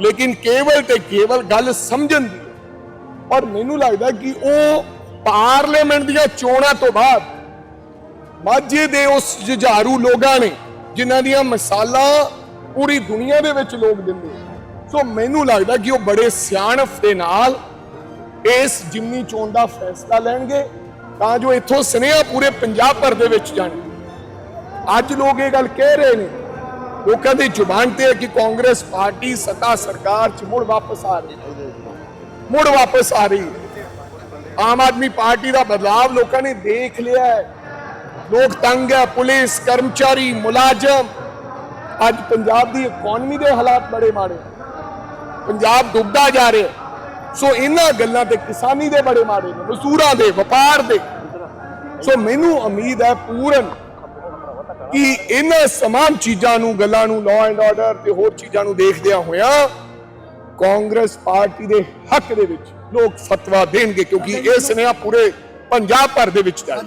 ਲੇਕਿਨ ਕੇਵਲ ਤੇ ਕੇਵਲ ਗੱਲ ਸਮਝਣ ਦੀ ਹੈ। ਔਰ ਮੈਨੂੰ ਲੱਗਦਾ ਕਿ ਉਹ ਪਾਰਲੀਮੈਂਟ ਦੀਆਂ ਚੋਣਾਂ ਤੋਂ ਬਾਅਦ ਮਾਝੇ ਦੇ ਉਸ ਜੁਝਾਰੂ ਲੋਕਾਂ ਨੇ, ਜਿਨ੍ਹਾਂ ਦੀਆਂ ਮਿਸਾਲਾਂ ਪੂਰੀ ਦੁਨੀਆ ਦੇ ਵਿੱਚ ਲੋਕ ਦਿੰਦੇ ਸੋ ਮੈਨੂੰ ਲੱਗਦਾ ਕਿ ਉਹ ਬੜੇ ਸਿਆਣਫ ਦੇ ਨਾਲ ਇਸ ਜਿਮਨੀ ਚੋਣ ਦਾ ਫੈਸਲਾ ਲੈਣਗੇ, ਤਾਂ ਜੋ ਇੱਥੋਂ ਸੁਨੇਹਾ ਪੂਰੇ ਪੰਜਾਬ ਭਰ ਦੇ ਵਿੱਚ ਜਾਣੇ ਅੱਜ ਲੋਕ ਇਹ ਗੱਲ ਕਹਿ ਰਹੇ ਨੇ ਲੋਕਾਂ ਦੀ ਜ਼ੁਬਾਨ ਤੇ ਹੈ ਕਿ ਕਾਂਗਰਸ ਪਾਰਟੀ ਸੱਤਾ ਸਰਕਾਰ ਚ ਮੁੜ ਵਾਪਸ ਆ ਰਹੀ ਹੈ। ਮੁੜ ਵਾਪਸ ਆ ਰਹੀ ਹੈ। ਆਮ ਆਦਮੀ ਪਾਰਟੀ ਦਾ ਬਦਲਾਵ ਲੋਕਾਂ ਨੇ ਦੇਖ ਲਿਆ ਹੈ। ਲੋਕ ਤੰਗ ਹੈ, ਪੁਲਿਸ, ਕਰਮਚਾਰੀ, ਮੁਲਾਜ਼ਮ। ਅੱਜ ਪੰਜਾਬ ਦੀ ਇਕਨੋਮੀ ਦੇ ਹਾਲਾਤ ਬੜੇ ਮਾੜੇ ਪੰਜਾਬ ਡੁੱਬਦਾ ਜਾ ਰਿਹਾ ਸੋ ਇਹਨਾਂ ਗੱਲਾਂ ਤੇ ਕਿਸਾਨੀ ਦੇ ਬੜੇ ਮਾੜੇ ਨੇ, ਮਜ਼ਦੂਰਾਂ ਦੇ, ਵਪਾਰ ਦੇ। ਸੋ ਮੈਨੂੰ ਉਮੀਦ ਹੈ ਪੂਰਨ ਕਿ ਇਹਨਾਂ ਸਮਾਨ ਚੀਜ਼ਾਂ ਨੂੰ ਗੱਲਾਂ ਨੂੰ ਲਾਅ ਐਂਡ ਆਰਡਰ ਤੇ ਹੋਰ ਚੀਜ਼ਾਂ ਨੂੰ ਦੇਖਦਿਆਂ ਹੋਇਆਂ ਕਾਂਗਰਸ ਪਾਰਟੀ ਦੇ ਹੱਕ ਦੇ ਵਿੱਚ ਲੋਕ ਫਤਵਾ ਦੇਣਗੇ ਕਿਉਂਕਿ ਇਹ ਸੁਨੇਹਾ ਪੂਰੇ ਪੰਜਾਬ ਭਰ ਦੇ ਵਿੱਚ ਜਾਏ